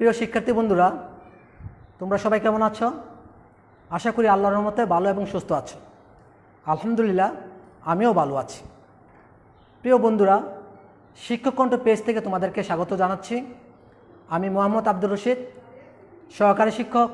প্রিয় শিক্ষার্থী বন্ধুরা, তোমরা সবাই কেমন আছো? আশা করি আল্লাহর রহমতে ভালো এবং সুস্থ আছো। আলহামদুলিল্লাহ, আমিও ভালো আছি। প্রিয় বন্ধুরা, শিক্ষক কণ্ঠ পেজ থেকে তোমাদেরকে স্বাগত জানাচ্ছি। আমি মোহাম্মদ আব্দুর রশিদ, সহকারী শিক্ষক,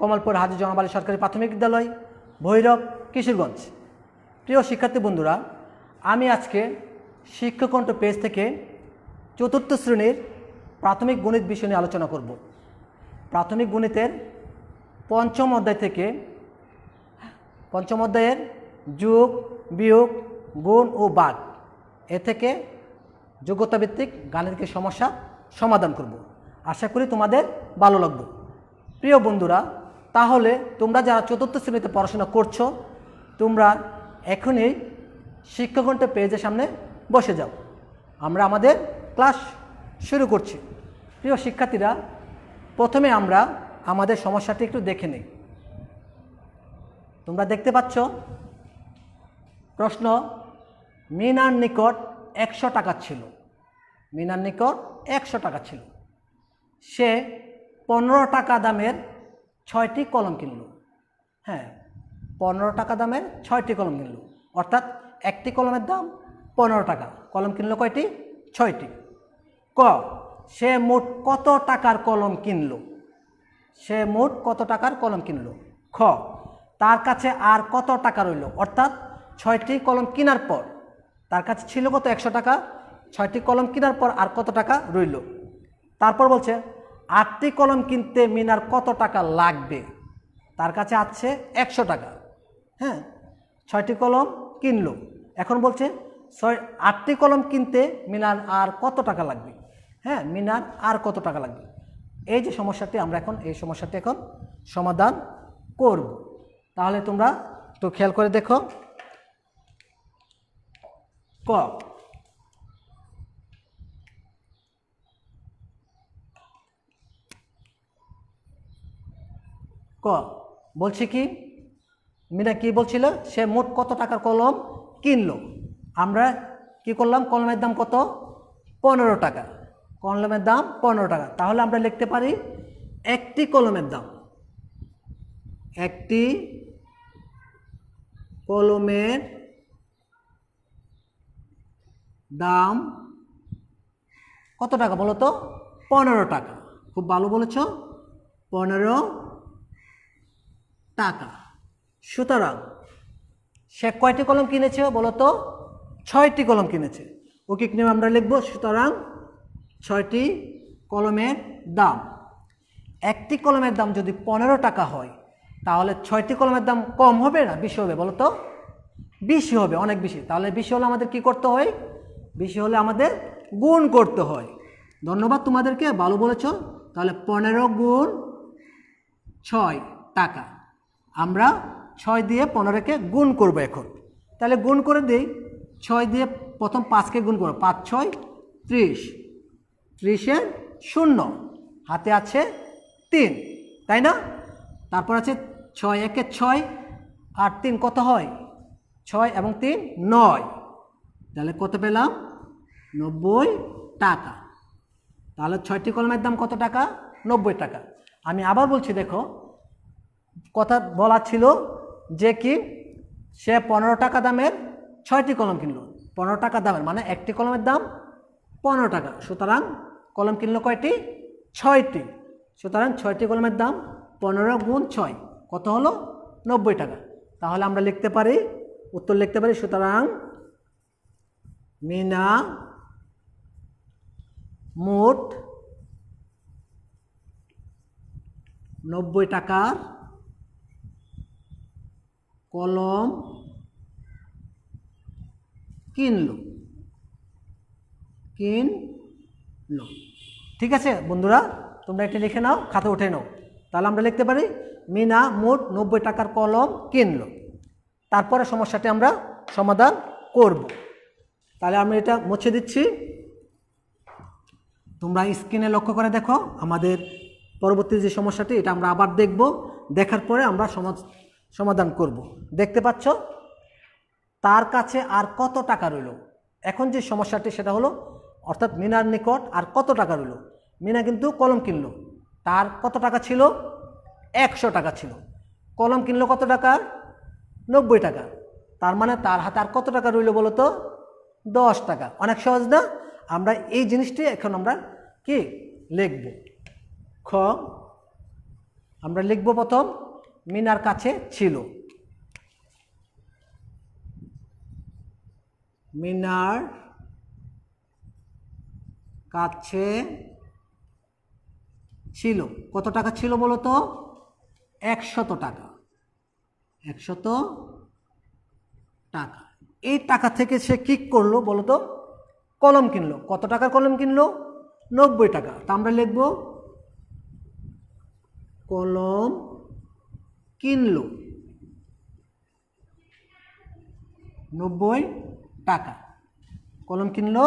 কমলপুর হাজি জনাব আলী সরকারি প্রাথমিক বিদ্যালয়, ভৈরব, কিশোরগঞ্জ। প্রিয় শিক্ষার্থী বন্ধুরা, আমি আজকে শিক্ষক কণ্ঠ পেজ থেকে চতুর্থ শ্রেণির প্রাথমিক গণিত বিষয় নিয়ে আলোচনা করব। প্রাথমিক গণিতের পঞ্চম অধ্যায় থেকে পঞ্চম অধ্যায়ের যোগ, বিয়োগ, গুণ ও বাঘ এ থেকে যোগ্যতাভিত্তিক গাণিতিক সমস্যা সমাধান করব। আশা করি তোমাদের ভালো লাগবে। প্রিয় বন্ধুরা, তাহলে তোমরা যারা চতুর্থ শ্রেণীতে পড়াশোনা করছ, তোমরা এখনই শিক্ষকগণটা পেজের সামনে বসে যাও। আমরা আমাদের ক্লাস শুরু করছি। প্রিয় শিক্ষার্থীরা, প্রথমে আমরা আমাদের সমস্যাটি একটু দেখে নিই। তোমরা দেখতে পাচ্ছ, প্রশ্ন, মিনার নিকট একশো টাকা ছিল। মিনার নিকট একশো টাকা ছিল। সে পনেরো টাকা দামের ছয়টি কলম কিনল। হ্যাঁ পনেরো টাকা দামের ছয়টি কলম কিনল। অর্থাৎ একটি কলমের দাম পনেরো টাকা। কলম কিনলো কয়টি? ছয়টি। ক, সে মোট কত টাকার কলম কিনল? সে মোট কত টাকার কলম কিনলো? খ, তার কাছে আর কত টাকা রইল? অর্থাৎ ছয়টি কলম কেনার পর, তার কাছে ছিল কত? একশো টাকা। ছয়টি কলম কেনার পর আর কত টাকা রইল? তারপর বলছে, আটটি কলম কিনতে মিনার কত টাকা লাগবে? তার কাছে আছে একশো টাকা। হ্যাঁ ছয়টি কলম কিনলো। এখন বলছে, ছয়, আটটি কলম কিনতে মিনার আর কত টাকা লাগবে? হ্যাঁ মিনার আর কত টাকা লাগবে? এই যে সমস্যাটি আমরা এখন, এই সমস্যাটি এখন সমাধান করব। তাহলে তোমরা একটু খেয়াল করে দেখো। ক? ক? বলছি কি? মিনা কি বলছিল? সে মোট কত টাকার কলম কিনলো? আমরা কি করলাম? কলমের দাম কত? পনেরো টাকা। কলমের দাম পনেরো টাকা। তাহলে আমরা লিখতে পারি একটি কলমের দাম। একটি কলমের দাম কত টাকা বলো তো? পনেরো টাকা। খুব ভালো বলেছ। পনেরো টাকা। সুতরাং সে কয়টি কলম কিনেছে বলো তো? ছয়টি কলম কিনেছে। ওকে নিয়ে আমরা লিখব? সুতরাং ছয়টি কলমের দাম। একটি কলমের দাম যদি পনেরো টাকা হয়, তাহলে ছয়টি কলমের দাম কম হবে না? বেশি হবে, বলো তো? বেশি হবে, অনেক বেশি। তাহলে বেশি হলে আমাদের কি করতে হয়? বেশি হলে আমাদের গুণ করতে হয়। ধন্যবাদ তোমাদেরকে, ভালো বলেছ। তাহলে পনেরো গুণ ছয় টাকা। আমরা ছয় দিয়ে পনেরোকে গুণ করব এখন। তাহলে গুণ করে দিই। ছয় দিয়ে প্রথম পাঁচকে গুণ করব পাঁচ, ছয়, ত্রিশ। ত্রিশের শূন্য। হাতে আছে তিন, তাই না? তারপর আছে ছয়, একে ছয় আর তিন কত হয়? ছয় এবং তিন নয়। তাহলে কত পেলাম? নব্বই টাকা। তাহলে ছয়টি কলমের দাম কত টাকা? নব্বই টাকা। আমি আবার বলছি, দেখো, কথা বলা ছিল যে কি, সে পনেরো টাকা দামের ছয়টি কলম কিনলো। পনেরো টাকা দামের মানে একটি কলমের দাম পনেরো টাকা। সুতরাং কলম কিনলো কয়টি? ছয়টি। সুতরাং ছয়টি কলমের দাম পনেরো গুণ ছয়। কত হলো? নব্বই টাকা। তাহলে আমরা লিখতে পারি, উত্তর লিখতে পারি, সুতরাং মিনা মোট নব্বই টাকার কলম কিনলো। কিনলো ঠিক আছে, বন্ধুরা, তোমরা এটা লিখে নাও, খাতা উঠে নাও। তাহলে আমরা লিখতে পারি, মিনা মোট নব্বই টাকার কলম কিনলো তারপরে সমস্যাটি আমরা সমাধান করব। তাহলে আমি এটা মুছে দিচ্ছি। তোমরা স্ক্রিনে লক্ষ্য করে দেখো, আমাদের পরবর্তী যে সমস্যাটি, এটা আমরা আবার দেখব। দেখার পরে আমরা সমাজ সমাধান করব। দেখতে পাচ্ছ? তার কাছে আর কত টাকা রইল? এখন যে সমস্যাটি, সেটা হলো অর্থাৎ মিনার নিকট আর কত টাকা রইল? মিনা কিন্তু কলম কিনলো। তার কত টাকা ছিল? একশো টাকা ছিল। কলম কিনলো কত টাকা? নব্বই টাকা। তার মানে তার হাতে আর কত টাকা রইল বলো তো দশ টাকা। অনেক সহজ না? আমরা এই জিনিসটি এখন আমরা কি লিখব? খ, আমরা লিখব প্রথম, মিনার কাছে ছিল। মিনার কাছে ছিল। কত টাকা ছিল বলো তো? একশত টাকা। একশত টাকা। এই টাকা থেকে সে কি করল বলো তো? কলম কিনলো। কত টাকার কলম কিনলো? নব্বই টাকা। তা আমরা লিখব, কলম কিনলো। নব্বই টাকা। কলম কিনলো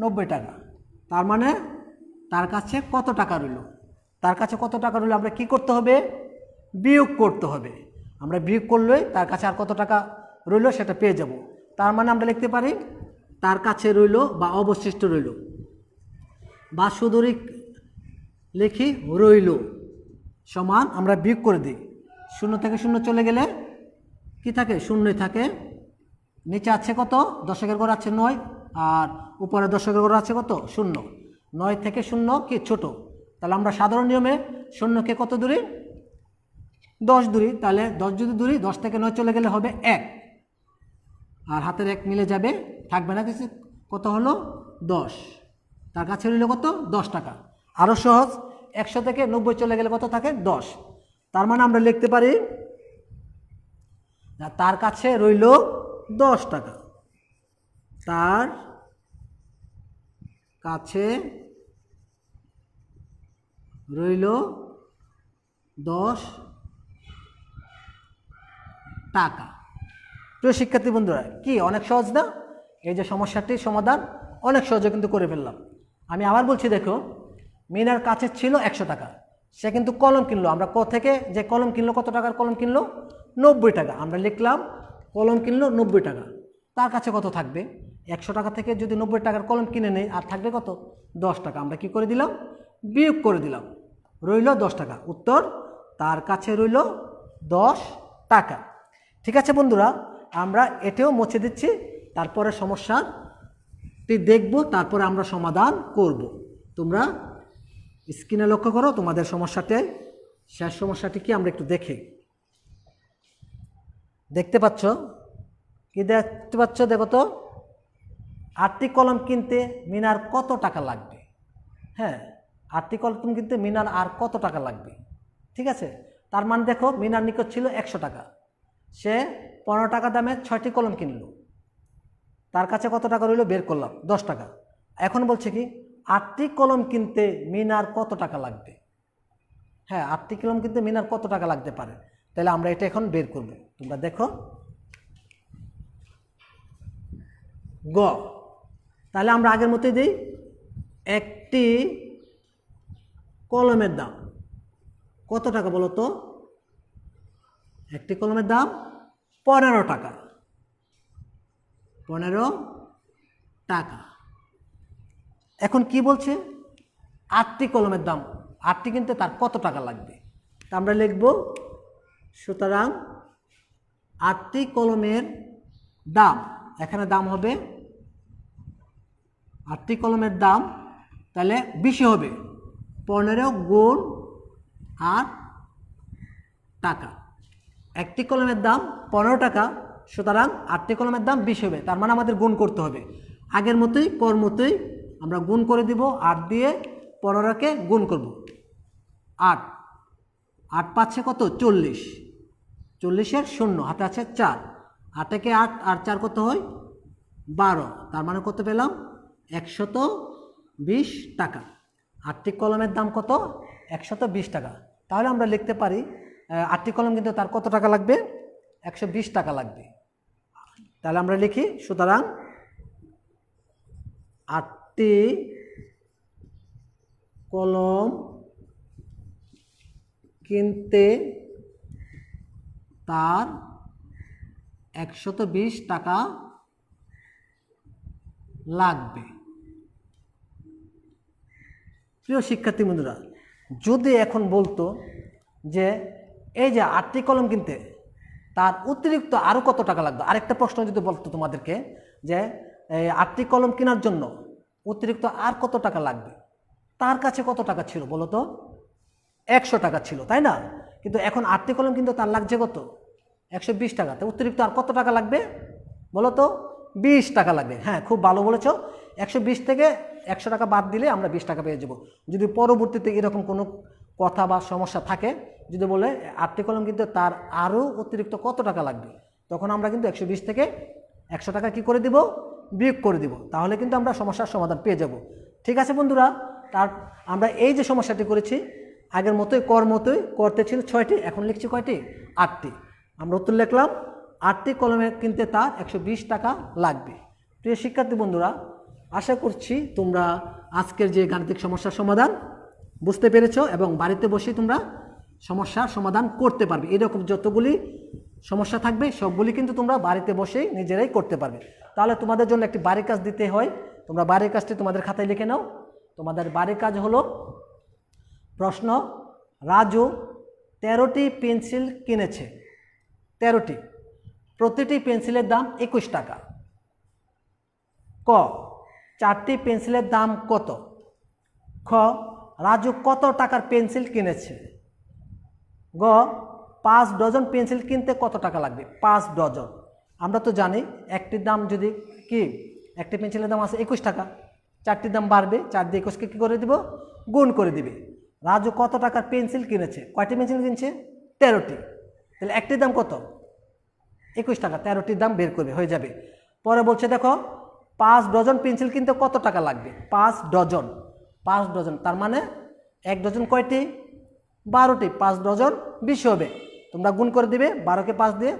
নব্বই টাকা। তার মানে তার কাছে কত টাকা রইল? তার কাছে কত টাকা রইল? আমরা কি করতে হবে? বিয়োগ করতে হবে। আমরা বিয়োগ করলেই তার কাছে আর কত টাকা রইল সেটা পেয়ে যাব। তার মানে আমরা লিখতে পারি, তার কাছে রইল বা অবশিষ্ট রইল বা শুধুই লিখি রইল সমান আমরা বিয়োগ করে দিই। শূন্য থেকে শূন্য চলে গেলে কি থাকে? শূন্যই থাকে। নিচে আছে কত? দশকের ঘর আছে নয়। আর উপরে দশকের ঘর আছে কত? শূন্য। নয় থেকে শূন্য কি ছোট? তাহলে আমরা সাধারণ নিয়মে শূন্যকে কত দূরে দশ দূরি তাহলে দশ যদি দূরি দশ থেকে নয় চলে গেলে হবে এক। আর হাতের এক মিলে যাবে, থাকবে না কিছু। কত হলো? দশ। তার কাছে রইল কত? দশ টাকা। আরও সহজ, একশো থেকে নব্বই চলে গেলে কত থাকে? দশ। তার মানে আমরা লিখতে পারি, তার কাছে রইল দশ টাকা। তার কাছে রইল দশ টাকা। প্রিয় শিক্ষার্থী বন্ধুরা, কি? অনেক সহজ না? এই যে সমস্যাটির সমাধান অনেক সহজে কিন্তু করে ফেললাম। আমি আবার বলছি, দেখো, মিনার কাছে ছিল একশো টাকা। সে কিন্তু কলম কিনলো। আমরা ক থেকে যে কলম কিনলো, কত টাকার কলম কিনলো? নব্বই টাকা। আমরা লিখলাম, কলম কিনলো নব্বই টাকা। তার কাছে কত থাকবে? একশো টাকা থেকে যদি নব্বই টাকার কলম কিনে নেই, আর থাকবে কত? দশ টাকা। আমরা কি করে দিলাম? বিয়োগ করে দিলাম। রইল দশ টাকা। উত্তর, তার কাছে রইল দশ টাকা। ঠিক আছে বন্ধুরা, আমরা এটাও মুছে দিচ্ছি। তারপরে সমস্যাটি দেখব, তারপরে আমরা সমাধান করব। তোমরা স্ক্রিনে লক্ষ্য করো, তোমাদের সমস্যাতে শেষ সমস্যাটি কি? আমরা একটু দেখি। দেখতে পাচ্ছ? কি দেখতে পাচ্ছ? দেখো তো। আটটি কলম কিনতে মিনার কত টাকা লাগবে? হ্যাঁ আটটি কলম কিনতে মিনার আর কত টাকা লাগবে? ঠিক আছে? তার মানে দেখো, মিনার নিকট ছিল একশো টাকা। সে পনেরো টাকা দামে ছয়টি কলম কিনলো। তার কাছে কত টাকা রইল? বের করলাম, দশ টাকা। এখন বলছে কি, আটটি কলম কিনতে মিনার কত টাকা লাগবে? হ্যাঁ আটটি কলম কিনতে মিনার কত টাকা লাগতে পারে? তাহলে আমরা এটা এখন বের করব। তোমরা দেখো। গ তাহলে আমরা আগের মতোই দিই একটি কলমের দাম। কত টাকা বলো তো? একটি কলমের দাম পনেরো টাকা। পনেরো টাকা। এখন কি বলছে? আটটি কলমের দাম। আটটি কিনতে তার কত টাকা লাগবে? তা আমরা লিখব, সুতরাং আটটি কলমের দাম। এখানে দাম হবে আটটি কলমের দাম তাহলে বেশি হবে। পনেরো গুণ আট টাকা। একটি কলমের দাম পনেরো টাকা, সুতরাং আটটি কলমের দাম বেশি হবে, তার মানে আমাদের গুণ করতে হবে। আগের মতোই, পর মতোই আমরা গুণ করে দিব, আট দিয়ে পনেরোকে গুণ করব। আট আট পাচ্ছে কত? চল্লিশ। চল্লিশের শূন্য, হাতে আছে চার। আটেকে আট, আর চার কত হয়? বারো। তার মানে কত পেলাম? একশত বিশ টাকা। আটটি কলমের দাম কত? একশত বিশ টাকা। তাহলে আমরা লিখতে পারি আটটি কলম কিন্তু তার কত টাকা লাগবে? একশো বিশ টাকা লাগবে। তাহলে আমরা লিখি, সুতরাং আটটি কলম কিনতে তার একশত বিশ টাকা লাগবে। প্রিয় শিক্ষার্থী বন্ধুরা, যদি এখন বলতো যে, এই যে আটটি কলম কিনতে, তার অতিরিক্ত আরও কত টাকা লাগবে? আরেকটা প্রশ্ন যদি বলতো তোমাদেরকে যে, এই আটটি কলম কেনার জন্য অতিরিক্ত আর কত টাকা লাগবে? তার কাছে কত টাকা ছিল বলো তো? একশো টাকা ছিল, তাই না? কিন্তু এখন আটটি কলম কিন্তু তার লাগছে কত? একশো বিশ টাকা। তো অতিরিক্ত আর কত টাকা লাগবে? বলো তো? বিশ টাকা লাগবে। হ্যাঁ খুব ভালো বলেছ। একশো বিশ থেকে একশো টাকা বাদ দিলে আমরা বিশ টাকা পেয়ে যাব। যদি পরবর্তীতে এরকম কোনো কথা বা সমস্যা থাকে, যদি বলে আটটি কলম কিন্তু তার আরও অতিরিক্ত কত টাকা লাগবে? তখন আমরা কিন্তু একশো বিশ থেকে একশো টাকা কি করে দিব? বিয়োগ করে দিব। তাহলে কিন্তু আমরা সমস্যার সমাধান পেয়ে যাব। ঠিক আছে বন্ধুরা, তার আমরা এই যে সমস্যাটি করেছি, আগের মতোই কর মতোই করতে ছিল ছয়টি, এখন লিখছি কয়টি? আটটি। আমরা উত্তর লিখলাম আটটি কলমে কিনতে তার একশো বিশ টাকা লাগবে। প্রিয় শিক্ষার্থী বন্ধুরা, আশা করছি তোমরা আজকের যে গাণিতিক সমস্যার সমাধান বুঝতে পেরেছ এবং বাড়িতে বসে তোমরা সমস্যার সমাধান করতে পারবে। এরকম যতগুলি সমস্যা থাকবে, সবগুলি কিন্তু তোমরা বাড়িতে বসেই নিজেরাই করতে পারবে। তাহলে তোমাদের জন্য একটি বাড়ির কাজ দিতে হয়। তোমরা বাড়ির কাজটি তোমাদের খাতায় লিখে নাও। তোমাদের বাড়ির কাজ হলো প্রশ্ন, রাজু তেরোটি পেন্সিল কিনেছে। তেরোটি। প্রতিটি পেন্সিলের দাম একুশ টাকা। ক, চারটি পেন্সিলের দাম কত? খ, রাজু কত টাকার পেন্সিল কিনেছে? গ, পাঁচ ডজন পেন্সিল কিনতে কত টাকা লাগবে? পাঁচ ডজন। আমরা তো জানি একটির দাম যদি কি, একটি পেন্সিলের দাম আছে একুশ টাকা। চারটির দাম বাড়বে, চার দিয়ে একুশকে কী করে দিব? গুণ করে দিবে। রাজু কত টাকার পেন্সিল কিনেছে? কয়টি পেন্সিল কিনছে? তেরোটি। তাহলে একটির দাম কত? একুশ টাকা তেরোটির দাম বের করবে, হয়ে যাবে। পরে বলছে, দেখো, পাঁচ ডজন পেন্সিল কিনতে কত টাকা লাগবে? পাঁচ ডজন। পাঁচ ডজন, তার মানে এক ডজন কয়টি? বারোটি। পাঁচ ডজন বিশ হবে। তোমরা গুণ করে দিবে, বারোকে পাঁচ দিয়ে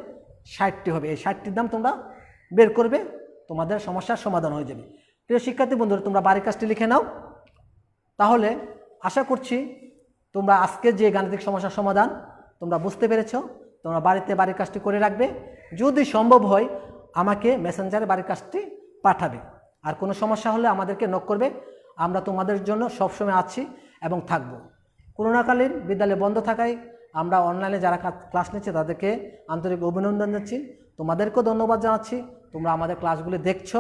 ষাটটি হবে। এই ষাটটির দাম তোমরা বের করবে, তোমাদের সমস্যার সমাধান হয়ে যাবে। প্রিয় শিক্ষার্থী বন্ধুরা, তোমরা বাড়ির কাজটি লিখে নাও। তাহলে আশা করছি তোমরা আজকের যে গাণিতিক সমস্যার সমাধান তোমরা বুঝতে পেরেছ। তোমরা বাড়িতে বাড়ির কাজটি করে রাখবে। যদি সম্ভব হয়, আমাকে মেসেঞ্জারে বাড়ির কাজটি পাঠাবে। আর কোনো সমস্যা হলে আমাদেরকে নক করবে। আমরা তোমাদের জন্য সবসময় আছি এবং থাকব। করোনাকালীন বিদ্যালয় বন্ধ থাকায় আমরা অনলাইনে যারা ক্লাস নিচ্ছে, তাদেরকে আন্তরিক অভিনন্দন জানাচ্ছি। তোমাদেরকেও ধন্যবাদ জানাচ্ছি। তোমরা আমাদের ক্লাসগুলি দেখছ।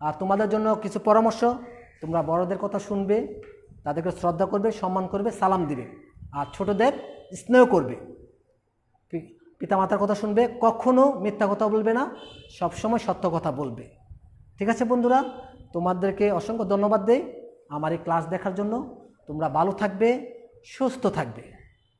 আর তোমাদের জন্য কিছু পরামর্শ, তোমরা বড়দের কথা শুনবে, তাদেরকে শ্রদ্ধা করবে, সম্মান করবে, সালাম দিবে। আর ছোটদের স্নেহ করবে। পিতামাতার কথা শুনবে, কখনো মিথ্যা কথা বলবে না, সবসময় সত্য কথা বলবে। ঠিক আছে বন্ধুরা? তোমাদেরকে অসংখ্য ধন্যবাদ দেই আমার এই ক্লাস দেখার জন্য। তোমরা ভালো থাকবে, সুস্থ থাকবে।